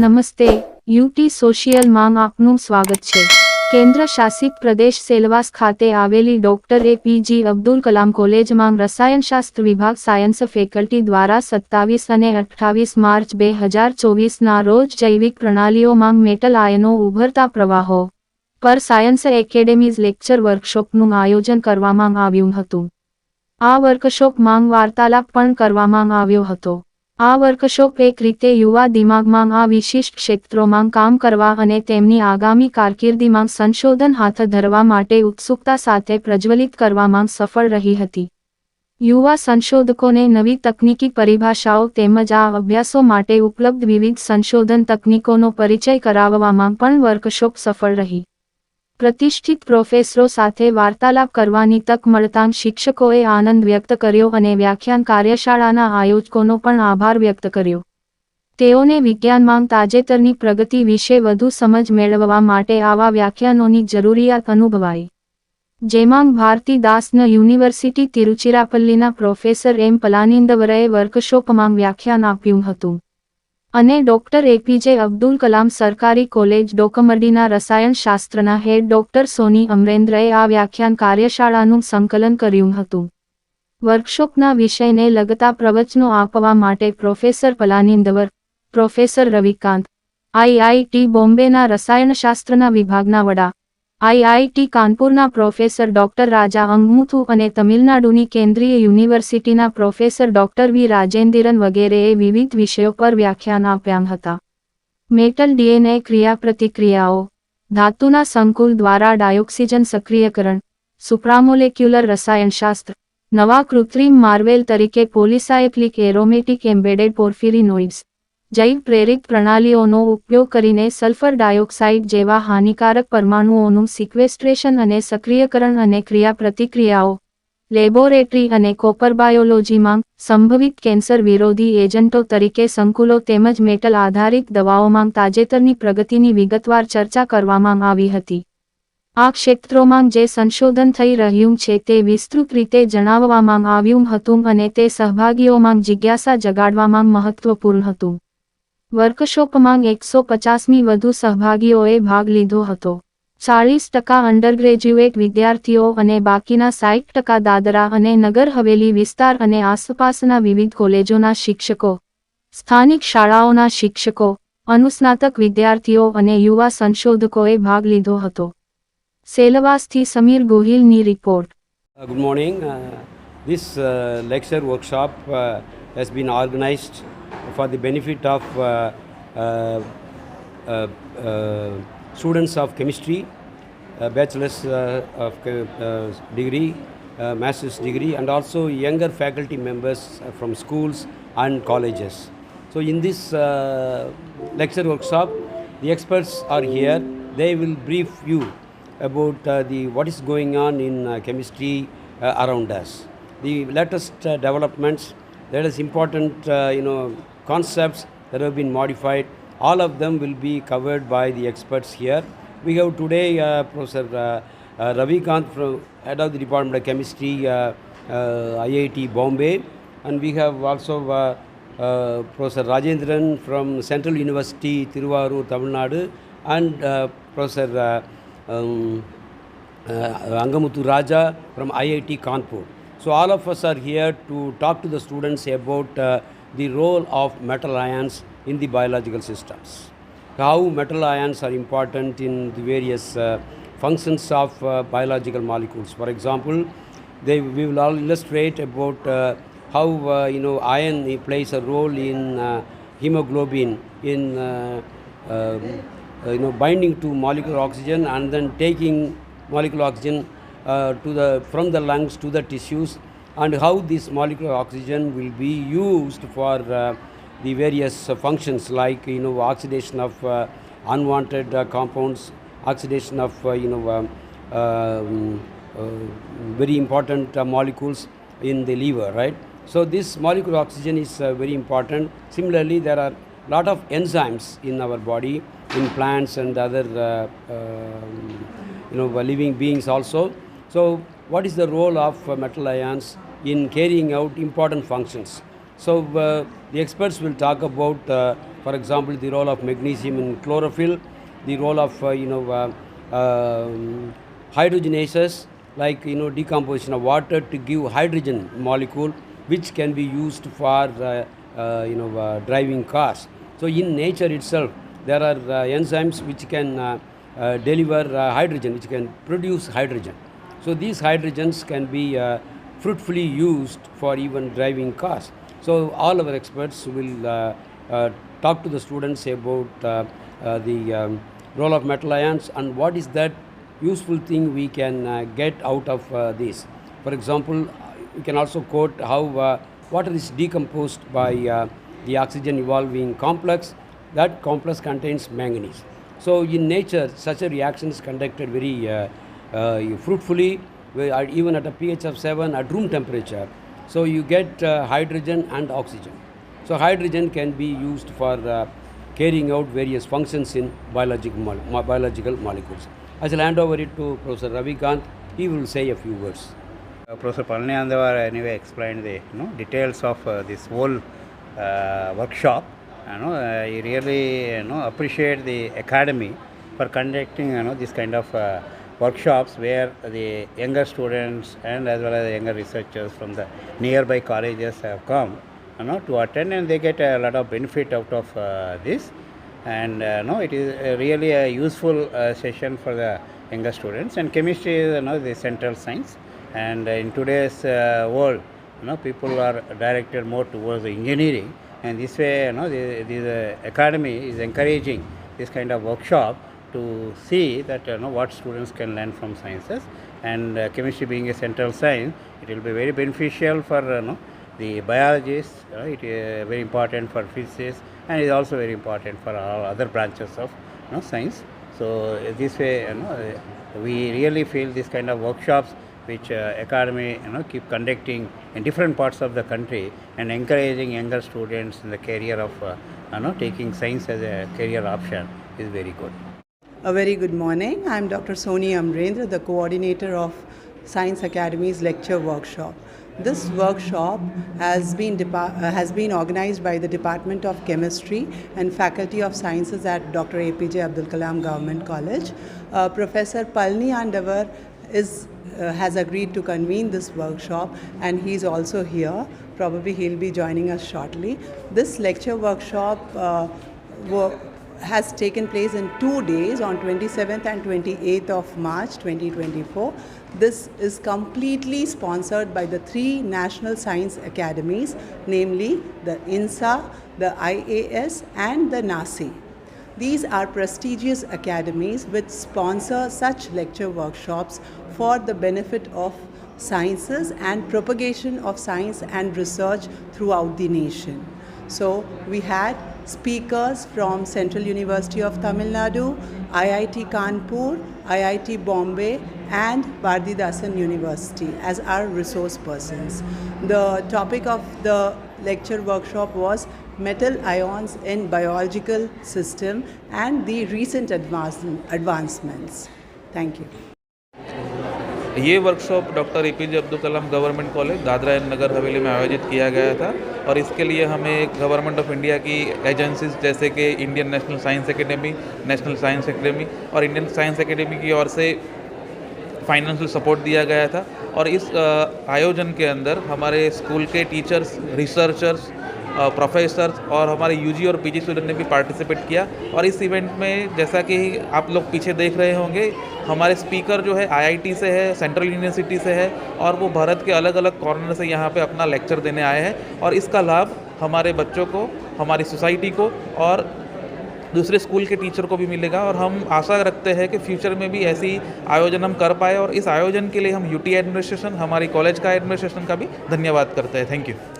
નમસ્તે યુટી સોશિયલમાં આપનું સ્વાગત છે. કેન્દ્ર શાસિત પ્રદેશ સેલવાસ ખાતે આવેલી ડોક્ટર એપીજી અબ્દુલ કલામ કોલેજમાં રસાયણશાસ્ત્ર વિભાગ સાયન્સ ફેકલ્ટી દ્વારા સત્તાવીસ અને અઠ્ઠાવીસ માર્ચ બે હજાર ચોવીસના રોજ જૈવિક પ્રણાલીઓમાં મેટલ આયનો ઉભરતા પ્રવાહો પર સાયન્સ એકેડેમીઝ લેક્ચર વર્કશોપનું આયોજન કરવામાં આવ્યું હતું. આ વર્કશોપમાં વાર્તાલાપ પણ કરવામાં આવ્યો હતો. આ વર્કશોપ એક રીતે યુવા દિમાગમાં આ વિશિષ્ટ ક્ષેત્રોમાં કામ કરવા અને તેમની આગામી કારકિર્દીમાં સંશોધન હાથ ધરવા માટે ઉત્સુકતા સાથે પ્રજ્વલિત કરવામાં સફળ રહી હતી. યુવા સંશોધકોને નવી તકનીકી પરિભાષાઓ તેમજ આ અભ્યાસો માટે ઉપલબ્ધ વિવિધ સંશોધન તકનીકોનો પરિચય કરાવવામાં પણ વર્કશોપ સફળ રહી. પ્રતિષ્ઠિત પ્રોફેસરો સાથે વાર્તાલાપ કરવાની તક મળતાં શિક્ષકોએ આનંદ વ્યક્ત કર્યો અને વ્યાખ્યાન કાર્યશાળાના આયોજકોનો પણ આભાર વ્યક્ત કર્યો. તેઓને વિજ્ઞાનમાં તાજેતરની પ્રગતિ વિશે વધુ સમજ મેળવવા માટે આવા વ્યાખ્યાનોની જરૂરિયાત અનુભવાઈ. જેમાં ભારતી દાસન યુનિવર્સિટી તિરુચિરાપલ્લીના પ્રોફેસર એમ પલાનિંદવરાએ વર્કશોપમાં વ્યાખ્યાન આપ્યું હતું. અને ડોક્ટર એપીજે અબ્દુલ કલામ સરકારી કોલેજ ડોકમરડીના રસાયણશાસ્ત્રના હેડ ડોક્ટર સોની અમરેન્દ્રએ આ વ્યાખ્યાન કાર્યશાળાનું સંકલન કર્યું હતું. વર્કશોપના વિષયને લગતા પ્રવચનો આપવા માટે professor Palanindavar, professor Ravikant, IIT બોમ્બેના રસાયણશાસ્ત્રના વિભાગના વડા આઈઆઈટી કાનપુરના પ્રોફેસર ડોક્ટર રાજા અંગમુથુ અને તમિલનાડુની કેન્દ્રીય યુનિવર્સિટીના પ્રોફેસર ડોક્ટર વી રાજેન્દ્રન વગેરેએ વિવિધ વિષયો પર વ્યાખ્યાન આપ્યા હતા. મેટલ ડીએનએ ક્રિયાપ્રતિક્રિયાઓ, ધાતુના સંકુલ દ્વારા ડાયોક્સિજન સક્રિયકરણ, સુપ્રામોલેક્યુલર રસાયણશાસ્ત્ર, નવા કૃત્રિમ માર્વેલ તરીકે પોલિસાયક્લિક એરોમેટિક એમ્બેડેડ પોર્ફિરિનોઇડ્સ જૈવ પ્રેરિત પ્રણાલીઓનો ઉપયોગ કરીને સલ્ફર ડાયોક્સાઇડ જેવા હાનિકારક પરમાણુઓનું સિક્વેસ્ટ્રેશન અને સક્રિયકરણ અને ક્રિયાપ્રતિક્રિયાઓ, લેબોરેટરી અને કોપર બાયોલોજીમાં સંભવિત કેન્સર વિરોધી એજન્ટો તરીકે સંકુલો તેમજ મેટલ આધારિત દવાઓમાં તાજેતરની પ્રગતિની વિગતવાર ચર્ચા કરવામાં આવી હતી. આ ક્ષેત્રોમાં જે સંશોધન થઈ રહ્યું છે તે વિસ્તૃત રીતે જણાવવામાં આવ્યું હતું અને તે સહભાગીઓમાં જિજ્ઞાસા જગાડવામાં મહત્વપૂર્ણ હતું. વર્કશોપમાં એકસો પચાસમી વધુ સહભાગીઓએ ભાગ લીધો હતો. ચાળીસ ટકા અંડરગ્રેજ્યુએટ વિદ્યાર્થીઓ અને બાકીના સાઠ ટકા દાદરા અને નગર હવેલી વિસ્તાર અને આસપાસના વિવિધ કોલેજોના શિક્ષકો, સ્થાનિક શાળાઓના શિક્ષકો, અનુસ્નાતક વિદ્યાર્થીઓ અને યુવા સંશોધકોએ ભાગ લીધો હતો. સેલવાસથી Sameer ગોહિલની report. Good morning this lecture workshop has been workshop for the benefit of uh, uh, uh, students of chemistry, bachelor's of degree, master's degree, and also younger faculty members from schools and colleges. So, in this lecture workshop, the experts are here. They will brief you about uh, the what is going on in uh, chemistry uh, around us, the latest uh, developments, latest important uh, you know concepts that have been modified. All of them will be covered by the experts here. We have today uh, Professor uh, uh, Ravi Kant from head of the Department of Chemistry, uh, uh, IIT Bombay, and we have also. Professor Rajendran from Central University, Tiruvarur, Tamil Nadu, and Professor um, Angamuthu Raja from IIT Kanpur. So, all of us are here to talk to the students about uh, the role of metal ions in the biological systems. How metal ions are important in the various uh, functions of uh, biological molecules. For example, they, we will all illustrate about uh, how uh, you know iron plays a role in uh, hemoglobin in um, you know binding to molecular oxygen and then taking molecular oxygen to the from the lungs to the tissues and how this molecular oxygen will be used for uh, the various uh, functions like you know oxidation of uh, unwanted uh, compounds oxidation of uh, you know um, um, uh, very important uh, molecules in the liver right? So this molecular oxygen is uh, very important. Similarly there are lot of enzymes in our body in plants and other uh, um, you know living beings also so what is the role of uh, metal ions in carrying out important functions so uh, The experts will talk about, uh, for example, the role of magnesium in chlorophyll, the role of you know um, hydrogenases, like you know decomposition of water to give hydrogen molecule, which can be used for you know driving cars. So in nature itself, there are uh, enzymes which can uh, uh, deliver hydrogen, which can produce hydrogen. So these hydrogens can be uh, fruitfully used for even driving cars. So all our experts will uh, uh, talk to the students about uh, uh, the um, role of metal ions and what is that useful thing we can uh, get out of this. For example, we can also quote how water is decomposed by the oxygen evolving complex. That complex contains manganese. So in nature, such a reaction is conducted very fruitfully, where at- even at a pH of 7 at room temperature. So you get uh, hydrogen and oxygen. So hydrogen can be used for uh, carrying out various functions in biological, mole- mo- biological molecules. I shall hand over it to Professor Ravikant. He will say a few words. Uh, Professor Palniandavar anyway explained the you know, details of uh, this whole uh, workshop. You know, uh, he really you know appreciate the academy for conducting you know this kind of uh, workshops where the younger students and as well as the younger researchers from the nearby colleges have come you know to attend and they get a lot of benefit out of uh, this. And uh, no it is uh, really a useful uh, session for the younger students. And chemistry is you know the central science. And in today's uh, world you know people are directed more towards the engineering. And this way you know the, the academy is encouraging this kind of workshop to see that you know what students can learn from sciences. And uh, chemistry being a central science it will be very beneficial for uh, you know, the biologists it is very important for physicists and is also very important for all other branches of you know, science. So uh, this way you know, uh, we really feel this kind of workshops which uh, academy you know keep conducting in different parts of the country and encouraging younger students in the career of uh, you know taking science as a career option is very good A very good morning. I'm Dr. Soni Amrendra, the coordinator of Science Academy's lecture workshop. This workshop has been, uh, has been organized by the Department of Chemistry and Faculty of Sciences at Dr. APJ Abdul Kalam Government College. Uh, Professor Palni Andavar is, uh, has agreed to convene this workshop and he's also here. Probably he'll be joining us shortly. This lecture workshop uh, has taken place in two days on 27th and 28th of March 2024. This is completely sponsored by the three national science academies, namely the INSA, the IAS, and the NASI. These are prestigious academies which sponsor such lecture workshops for the benefit of sciences and propagation of science and research throughout the nation. So we had speakers from Central University of Tamil Nadu, IIT Kanpur, IIT Bombay, and Bharatidasan University as our resource persons. The topic of the lecture workshop was metal ions in biological system and the recent advance- advancements. Thank you. ये workshop doctor A P J Abdul Kalam government college Dadra and Nagar Haveli में आयोजित किया गया था और इसके लिए हमें गवर्नमेंट ऑफ़ इंडिया की एजेंसीज जैसे कि Indian national science academy national science academy और इंडियन साइंस एकेडमी की ओर से फाइनेंशियल सपोर्ट दिया गया था और इस आयोजन के अंदर हमारे स्कूल के टीचर्स रिसर्चर्स प्रोफेसर्स और हमारे यूजी और पीजी स्टूडेंट ने भी पार्टिसिपेट किया। और इस इवेंट में जैसा कि आप लोग पीछे देख रहे होंगे, हमारे स्पीकर जो है आईआईटी से है सेंट्रल यूनिवर्सिटी से है, और वो भारत के अलग अलग कॉर्नर से यहाँ पे अपना लेक्चर देने आए हैं। और इसका लाभ हमारे बच्चों को, हमारी सोसाइटी को और दूसरे स्कूल के टीचर को भी मिलेगा। और हम आशा रखते हैं कि फ्यूचर में भी ऐसी आयोजन हम कर पाए। और इस आयोजन के लिए हम यूटी एडमिनिस्ट्रेशन हमारी कॉलेज का एडमिनिस्ट्रेशन का भी धन्यवाद करते हैं। Thank you